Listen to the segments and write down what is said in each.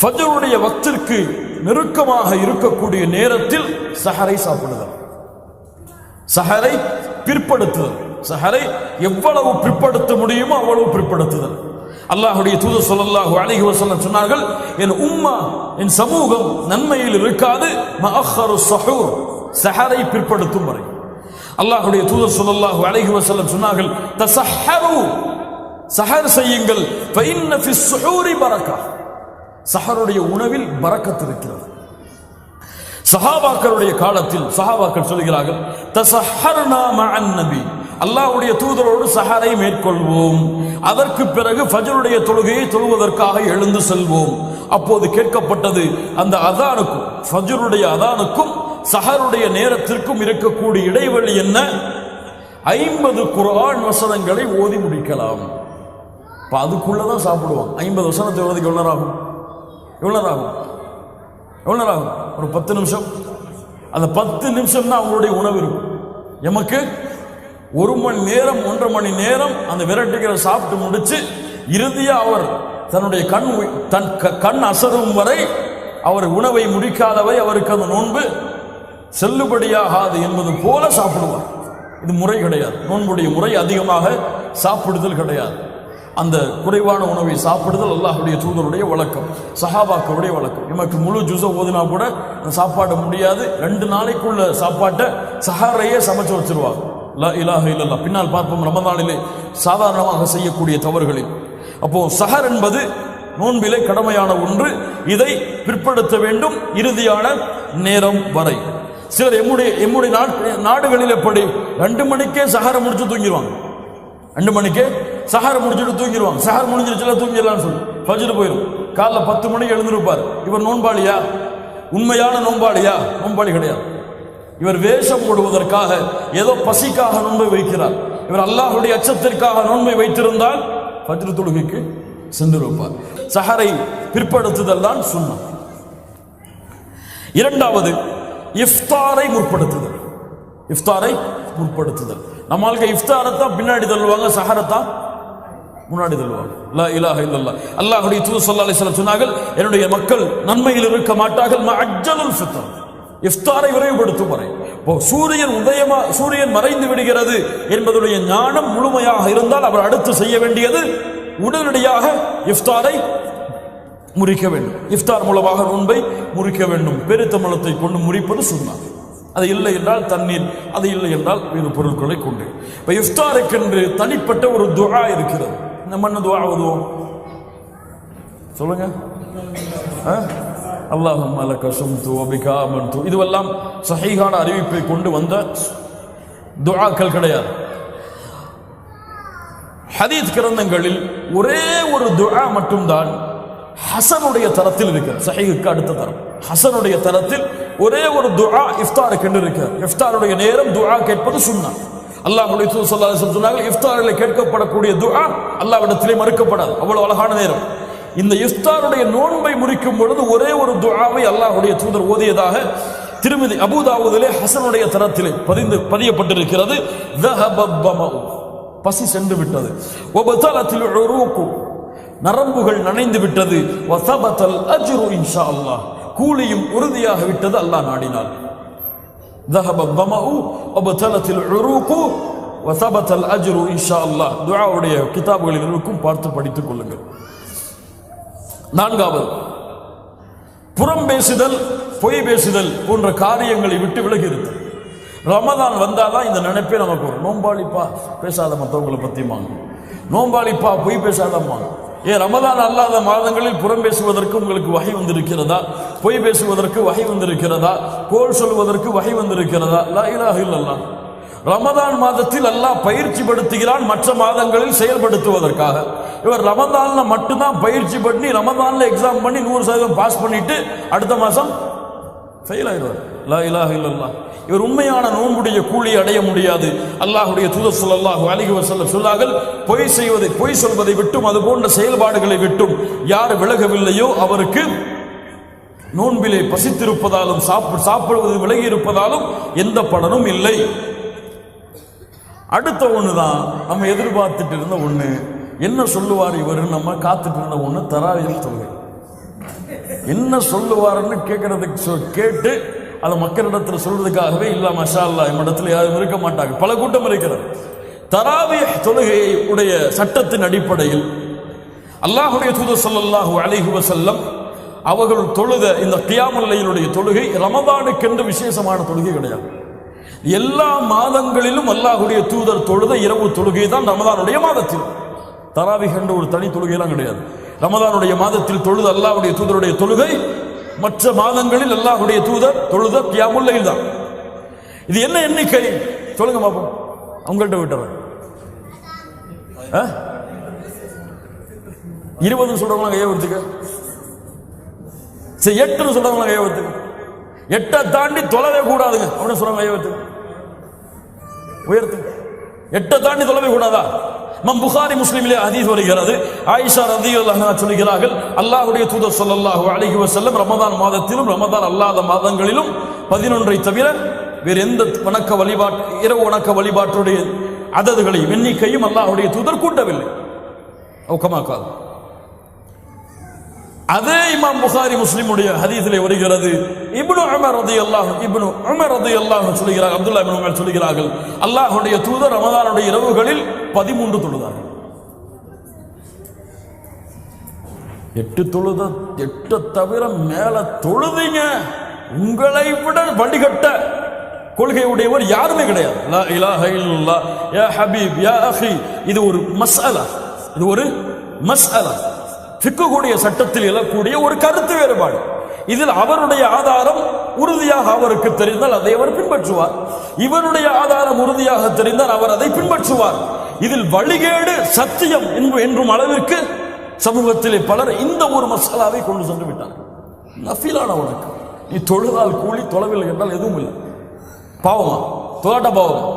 ஃபஜருடைய வக்திற்கு நெருக்கமாக இருக்கக்கூடிய நேரத்தில் சஹரை சாப்பிடுதல். சஹரை பிற்படுத்துதல். சஹரை எவ்வளவு பிற்படுத்த முடியுமோ அவ்வளவு பிற்படுத்துதல். அல்லாஹுடைய தூதர் சொல்லல்லாஹு அழகி வஸல்லம் சொன்னார்கள் என் உம்மா என் சமூகம் நன்மையில் இருக்காது. மஅஹரு சஹரை பிற்படுத்தும் வரை. அல்லாஹுடைய தூதர் சொல்லல்லாஹு அழகி வஸல்லம் சொன்னார்கள் சஹர் செய்யுங்கள். ஃபஇன்ன பரக்கா. சஹருடைய உணவில் பறக்கத்து இருக்கிறது. சஹாபாக்களுடைய காலத்தில் சஹாபாக்கள் சொல்கிறார்கள் தசஹர்னா மஅன் நபி. அல்லாஹ்வுடைய தூதரோடு சஹரை மேற்கொள்வோம். அதற்கு பிறகு ஃபஜருடைய தொழுகையை தொழுவதற்காக எழுந்து செல்வோம். அப்போது கேட்கப்பட்டது அந்த அதானுக்கும் ஃபஜருடைய அதானுக்கும் சஹருடைய நேரத்திற்கும் இருக்கக்கூடிய இடைவெளி என்ன? ஐம்பது குரான் வசனங்களை ஓதி முடிக்கலாம். இப்போ அதுக்குள்ளதான் சாப்பிடுவான் ஐம்பது வசனத்தை ஓதுக்கு எவ்வளோ ஆகும் எவ்வளோ நேரம் ஆகும் எவ்வளோ நேரம் ஆகும் ஒரு பத்து நிமிஷம். அந்த பத்து நிமிஷம் தான் அவங்களுடைய உணவு இருக்கும். எமக்கு ஒரு மணி நேரம் ஒன்றரை மணி நேரம் அந்த விரட்டுகளை சாப்பிட்டு முடிச்சு இறுதியாக அவர் தன்னுடைய கண் தன் க- கண் அசரும் வரை அவர் உணவை முடிக்காதவை அவருக்கு அந்த நோன்பு செல்லுபடியாகாது என்பது போல சாப்பிடுவார். இது முறை கிடையாது. நோன்புடைய முறை அதிகமாக சாப்பிடுதல் கிடையாது. அந்த குறைவான உணவை சாப்பிடுதல் அல்லாஹுடைய தூதருடைய வழக்கம் சஹாபாக்களுடைய வழக்கம். நமக்கு முழு ஜூஸ ஓதுனா கூட அந்த சாப்பாடு முடியாது. ரெண்டு நாளைக்குள்ள சாப்பாட்டை சஹாரையே சமைச்சு வச்சிருவாங்க. லா இலாஹ இல்லல்லா பின்னால் பார்ப்போம் ரமதானிலே சாதாரணமாக செய்யக்கூடிய தவறுகளில். அப்போ சஹர் என்பது நோன்பிலே கடமையான ஒன்று. இதை பிற்படுத்த வேண்டும் இறுதியான நேரம் வரை. சிலர் எம்முடைய எம்முடைய நாடுகளில் எப்படி? ரெண்டு மணிக்கே சஹரை முடிச்சு தூங்கிடுவாங்க ரெண்டு மணிக்கே சஹார் முடிச்சுட்டு தூங்கிடுவாங்க சஹார் முடிஞ்சிருச்சுல தூங்கிடலாம்னு சொல்லி. ஃபஜ்ரு போயிடும் காலைல பத்து மணிக்கு எழுந்திருப்பார். இவர் நோன்பாளியா? உண்மையான நோன்பாளியா? நோன்பாளி கிடையாது. இவர் வேஷம் போடுவதற்காக ஏதோ பசிக்காக நோன்பை வைக்கிறார். இவர் அல்லாஹுடைய அச்சத்திற்காக நோன்பை வைத்திருந்தால் ஃபஜ்ரு தொழுகைக்கு சென்றிருப்பார். சஹரை பிற்படுத்துதல் தான் சுண்ணம் இரண்டாவது இஃப்தாரை முற்படுத்துதல். இஃப்தாரை முற்படுத்துதல். நம்மளுக்கு இஃப்தாரத்தான் பின்னாடி தள்ளுவாங்க சஹரத்தான் முன்னாடி தள்ளுவாங்க லா இலாஹ இல்லல்லாஹ் அல்லாஹ்வுடைய தூதர் ஸல்லல்லாஹு சொன்னார்கள் என்னுடைய மக்கள் நன்மையில் இருக்க மாட்டார்கள். மஅஜ்ஜலுல் ஃபித்ர். இஃப்தாரை விரைவுபடுத்தும் வரை. சூரியன் உதயமா சூரியன் மறைந்து விடுகிறது என்பதுடைய ஞானம் முழுமையாக இருந்தால் அவர் அடுத்து செய்ய வேண்டியது உடனடியாக இஃப்தாரை முறிக்க வேண்டும். இஃப்தார் மூலமாக நோன்பை முறிக்க வேண்டும். பெருத்தமலத்தை கொண்டு முறிப்பது சொன்னார் அது இல்லை என்றால் தண்ணீர் அது இல்லை என்றால் வேறு பொருட்களை கொண்டு. இப்போ இஃப்தாருக்கென்று தனிப்பட்ட ஒரு துகா இருக்கிறது. நம்ம என்ன துவா ஓதுவோம் சொல்லுங்க அல்லாஹும் அலக சும்து அபிகா அமன்து இதுவெல்லாம் சஹீஹான அறிவிப்பை கொண்டு வந்த துவாக்கள் கிடையாது ஹதீத் கிரந்தங்களில் ஒரே ஒரு துஆ மட்டும்தான் ஹசனுடைய தரத்தில் இருக்கிறது சஹீஹுக்கு அடுத்த தரம் ஹசனுடைய தரத்தில் ஒரே ஒரு துஆ இஃப்தாருக்கு இருக்கிறது இஃப்தாருடைய நேரம் துஆ கேட்பது சுண்ணா அல்லாஹுடைய சூசல்லா சொன்னார்கள் இஃப்தாரில் கேட்கப்படக்கூடிய துஆ அல்லாவிடத்திலே மறுக்கப்படாது. அவ்வளவு அழகான நேரம். இந்த இஃப்தாருடைய நோன்பை முறிக்கும் பொழுது ஒரே ஒரு துஆவை அல்லாஹுடைய தூதர் ஓதியதாக திருமதி அபுதாவுதிலே ஹசனுடைய தரத்திலே பதிந்து பதியப்பட்டிருக்கிறது. பசி சென்று விட்டது. ஒபத்தலத்தில் உருவுக்கும் நரம்புகள் நனைந்து விட்டது. வசபத்தல் அஜ்ரு இன்ஷா அல்லாஹ். கூலியும் உறுதியாக விட்டது அல்லாஹ் நாடினாள் ذهب الظمأ وبطلت العروق وثبت الاجر ان شاء الله துஆவுடைய கிதாபுகளில் இருக்கும் பார்த்து படித்துக் கொள்ளுங்கள் நான்காவது புறம் பேசுதல் பொய் பேசுதல் போன்ற காரியங்களை விட்டு விலகி இருத்தல் ரமதான் வந்தாதான் இந்த நினைப்பே நமக்கு வரும் நோம்பாளிப்பா பேசாத மற்றவங்களை பத்தியுமாங்க நோம்பாளிப்பா பொய் பேசாதம்மாங்க ஏன் ரமதான் அல்லாத மாதங்களில் புறம் பேசுவதற்கு உங்களுக்கு வகை வந்திருக்கிறதா பொய் பேசுவதற்கு வகை வந்திருக்கிறதா? கோல் சொல்வதற்கு வகை வந்திருக்கிறதா? லா இலாஹ இல்லல்லா ரமதான் மாதத்தில் அல்லாஹ் பயிற்சி படுத்துகிறான் மற்ற மாதங்களில் செயல்படுத்துவதற்காக. இவர் ரமதான்ல மட்டும்தான் பயிற்சி பண்ணி ரமதான்ல எக்ஸாம் பண்ணி நூறு சதவீதம் பாஸ் பண்ணிட்டு அடுத்த மாசம் ஃபெயில் ஆயிடுவார். லா இலாஹ இல்லல்லா இவர் உண்மையான நோன்புடைய கூலி அடைய முடியாது. அல்லாஹ்வுடைய தூதர் ஸல்லல்லாஹு அலைஹி வஸல்லம் சொன்னார்கள் பொய் செய்வதை பொய் சொல்வதை விட்டும் அது போன்ற செயல்பாடுகளை விட்டும் யார் விலகவில்லையோ அவருக்கு நோன்பிலே பசித்திருப்பதாலும் சாப்பிடு சாப்பிடுவது விலகி இருப்பதாலும் எந்த பலனும் இல்லை. அடுத்த ஒன்று தான் நம்ம எதிர்பார்த்துட்டு இருந்த ஒன்று என்ன சொல்லுவார் இவர்? நம்ம காத்துட்டு இருந்த ஒன்று தராவியல் தொழுகை. என்ன சொல்லுவாருன்னு கேட்கறதுக்கு கேட்டு அதை மக்களிடத்தில் சொல்றதுக்காகவே இல்ல மஷா அல்லா இடத்துல யாரும் இருக்க மாட்டாங்க. பல கூட்டம் இருக்கிறது. தராவிய தொழுகையை உடைய சட்டத்தின் அடிப்படையில் அல்லாஹுடைய தூது ஸல்லல்லாஹு அலிஹுவசல்லம் செல்லம் அவர்கள் தொழுத இந்த கியாமுல்லையினுடைய தொழுகை ரமதானுக்கென்று விசேஷமான தொழுகை கிடையாது. எல்லா மாதங்களிலும் அல்லாஹுடைய தூதர் தொழுத இரவு தொழுகை தான் ரமதானுடைய மாதத்தில். தராவி என்ற ஒரு தனி தொழுகையெல்லாம் கிடையாது. ரமதானுடைய மாதத்தில் தொழுது அல்லாஹுடைய தூதருடைய தொழுகை மற்ற மாதங்களில் அல்லாஹுடைய தூதர் தொழுத கியாமுல்லையில் தான். இது என்ன எண்ணிக்கை? சொல்லுங்க பாப்போம். அவங்கள்ட்ட விட்டுறேன் ஆ? இருபதுன்னு சொல்றவங்க கையை எட்டுன்னு சொல்றாங்களா கையை எட்டை தாண்டி தொலைவே கூடாதுங்க. அப்படின்னு சொல்றாங்க கையை உயர்த்து. எட்டை தாண்டி தொலைவே கூடாதா? மம் புகாரி முஸ்லீமிலே அதீஸ் வருகிறது. ஆயிஷா ரதியுல்லாஹ் சொல்கிறார்கள் அல்லாஹுடைய தூதர் சொல்லல்லாஹு அழகி வசல்லம் ரமதான் மாதத்திலும் ரமதான் அல்லாத மாதங்களிலும் பதினொன்றை தவிர வேறு எந்த வணக்க வழிபாட்டு இரவு வணக்க வழிபாட்டுடைய அததுகளையும் எண்ணிக்கையும் அல்லாஹுடைய தூதர் கூட்டவில்லை. ஒக்கமாக்காது அதே இமாம் புகாரி முஸ்லிமுடைய ஹதீஸிலே வருகிறது. இப்னு உமர் ரலியல்லாஹு இப்னு உமர் ரலியல்லாஹு சொல்கிறார் அப்துல்லா இப்னு உமர் சொல்கிறார்கள் அல்லாஹுடைய தூதர் ரமதானுடைய இரவுகளில் பதிமூன்று தொழுதார்கள். எட்டு தொழுத? எட்டு தவிர மேல தொழுதீங்க. உங்களை விட வடிகட்ட கொள்கை உடையவர் யாருமே கிடையாது. லா இலாஹ இல்லல்லாஹ் யா ஹபீப் யா அஹி. இது ஒரு மஸ்அலா. இது ஒரு மஸ்அலா. திக்கக்கூடிய சட்டத்தில் எழக்கூடிய ஒரு கருத்து வேறுபாடு. இதில் அவருடைய ஆதாரம் உறுதியாக அவருக்கு தெரிந்தால் அதை அவர் பின்பற்றுவார். இவருடைய ஆதாரம் உறுதியாக தெரிந்தால் அவர் அதை பின்பற்றுவார். இதில் வழிகேடு சத்தியம் என்று- என்றும் அளவிற்கு சமூகத்திலே பலர் இந்த ஒரு மசாலாவை கொண்டு சென்று விட்டார் நஃபீலான உனக்கு நீ தொழுதால் கூலி தொலைவில் என்றால் எதுவும் இல்லை. பாவமா? தொலாட்ட பாவமா?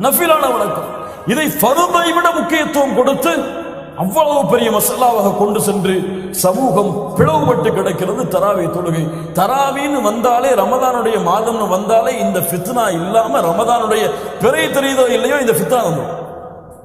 நஃபீலான வணக்கம். இதை ஃபர்தை விட முக்கியத்துவம் கொடுத்து அவ்வளவு பெரிய மசாலாவாக கொண்டு சென்று சமூகம் பிளவுபட்டு கிடக்கிறது தராவி தொழுகை. தராவின்னு வந்தாலே ரமதானுடைய மாதம்னு வந்தாலே இந்த ஃபித்னா இல்லாம ரமதானுடைய பிறை தெரியுதோ இல்லையோ இந்த ஃபித்னா வந்துடும்.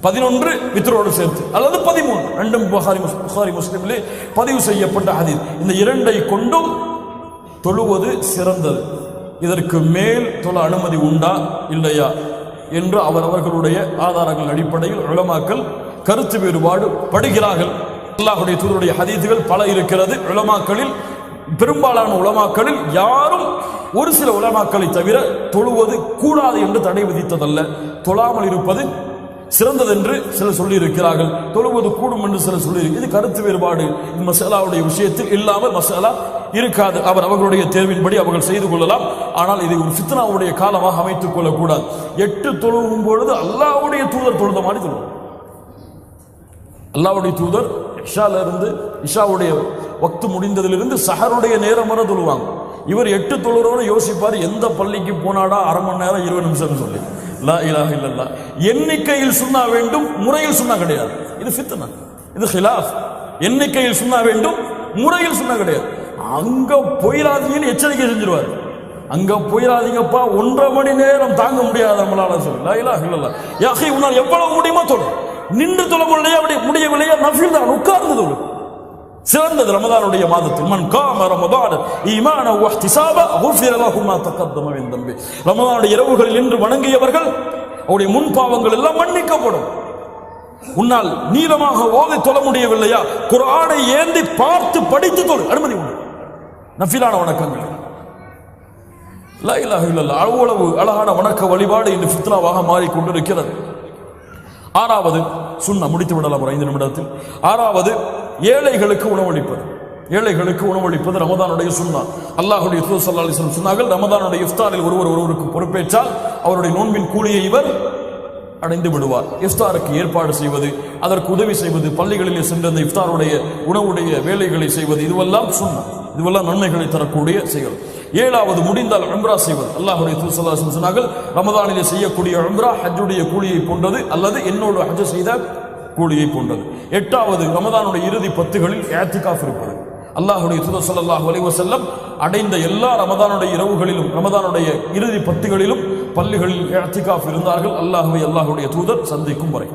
பதினொன்று வித்ரோடு சேர்த்து அல்லது பதிமூணு ரெண்டும் புகாரி புகாரி முஸ்லீம்லே பதிவு செய்யப்பட்ட ஹதீஸ். இந்த இரண்டை கொண்டும் தொழுவது சிறந்தது. இதற்கு மேல் தொழ அனுமதி உண்டா? இல்லையா? என்று அவரவர்களுடைய ஆதாரங்கள் அடிப்படையில் உளமாக்கல் கருத்து வேறுபாடு படுகிறார்கள். அல்லாஹுடைய தூதருடைய ஹதீதுகள் பல இருக்கிறது. உளமாக்களில் பெரும்பாலான உளமாக்களில் யாரும் ஒரு சில உலமாக்களை தவிர தொழுவது கூடாது என்று தடை விதித்ததல்ல. தொழாமல் இருப்பது சிறந்தது என்று சிலர் சொல்லியிருக்கிறார்கள். தொழுவது கூடும் என்று சிலர் சொல்லி இது கருத்து வேறுபாடு. மசாலாவுடைய விஷயத்தில் இல்லாமல் மசாலா இருக்காது. அவர் அவர்களுடைய தேர்வின்படி அவர்கள் செய்து கொள்ளலாம். ஆனால் இதை ஒரு ஃபித்னாவுடைய காலமாக அமைத்துக் கொள்ளக்கூடாது. எட்டு தொழுவும் பொழுது அல்லாவுடைய தூதர் தொழுத மாதிரி தொழுவோம் அல்லாவுடைய தூதர் இஷால இருந்து இஷாவுடைய வக்து முடிந்ததிலிருந்து சஹருடைய நேரம் வர தொழுவாங்க. இவர் எட்டு தொழுறவன யோசிப்பார் எந்த பள்ளிக்கு போனாடா அரை மணி நேரம் இருபது நிமிஷம்னு சொல்லி. லா இலாஹ இல்லல்லா. எண்ணிக்கையில் சுண்ணா வேண்டும் முறையில் சுண்ணா கிடையாது. இது ஃபித்னா. இது ஹிலாஃப். எண்ணிக்கையில் சுண்ணா வேண்டும் முறையில் சுண்ணா கிடையாது. அங்க போயிடாதீங்கன்னு எச்சரிக்கை செஞ்சிருவார். அங்க போயிடாதீங்கப்பா ஒன்றரை மணி நேரம் தாங்க முடியாது நம்மளால சொல்லு. லா இலாஹ இல்லல்லா. யாஹி உன்னால் எவ்வளவு முடியுமோ தொழும் நின்று தொழ முடியலையா அப்படி முடியவில்லையா? நஃபில் தான் உட்கார்ந்து தொழும் சிறந்தது ரமதானுடைய மாதத்தில். மன் காம ரமதான் ஈமான வஹ்திசாப குஃபிர லஹு மா மின் தம்பி. ரமதானுடைய இரவுகளில் நின்று வணங்கியவர்கள் அவருடைய முன் பாவங்கள் எல்லாம் மன்னிக்கப்படும். உன்னால் நீளமாக ஓதி தொழ முடியவில்லையா? குரானை ஏந்தி பார்த்து படித்து தொழு. அனுமதி உண்டு. நஃபிலான வணக்கங்கள். லா இலாஹ அவ்வளவு அழகான வணக்க வழிபாடு இன்று ஃபித்னாவாக மாறிக்கொண்டிருக்கிறது. ஆறாவது சுண்ணா முடித்து விடலாம் ஒரு ஐந்து நிமிடத்தில். ஆறாவது ஏழைகளுக்கு உணவளிப்பது. ஏழைகளுக்கு உணவளிப்பது ரமதானுடைய சுண்ணா. அல்லாஹுடைய தூதர் ஸல்லல்லாஹு அலைஹி சொன்னார்கள் ரமதானுடைய இஃப்தாரில் ஒருவர் ஒருவருக்கு பொறுப்பேற்றால் அவருடைய நோன்பின் கூலியை இவர் அடைந்து விடுவார். இஃப்தாருக்கு ஏற்பாடு செய்வது அதற்கு உதவி செய்வது பள்ளிகளிலே சென்று அந்த இஃப்தாருடைய உணவுடைய வேலைகளை செய்வது இதுவெல்லாம் சுண்ணா. இதுவெல்லாம் நன்மைகளை தரக்கூடிய செயல். ஏழாவது முடிந்தால் உம்ரா செய்வது. அல்லாஹுடைய தூசல்லாசம் சொன்னார்கள் ரமதானிலே செய்யக்கூடிய உம்ரா ஹஜ்ஜுடைய கூலியை போன்றது அல்லது என்னோடு ஹஜ் செய்த கூலியை போன்றது. எட்டாவது ரமதானுடைய இறுதி பத்துகளில் ஏத்திகாஃப் இருப்பது. அல்லாஹுடைய தூதர் ஸல்லல்லாஹு அலைஹி அடைந்த எல்லா ரமதானுடைய இரவுகளிலும் ரமதானுடைய இறுதி பத்துகளிலும் பள்ளிகளில் ஏத்திகாஃப் இருந்தார்கள். அல்லாஹுவை அல்லாஹுடைய தூதர் சந்திக்கும் வரை.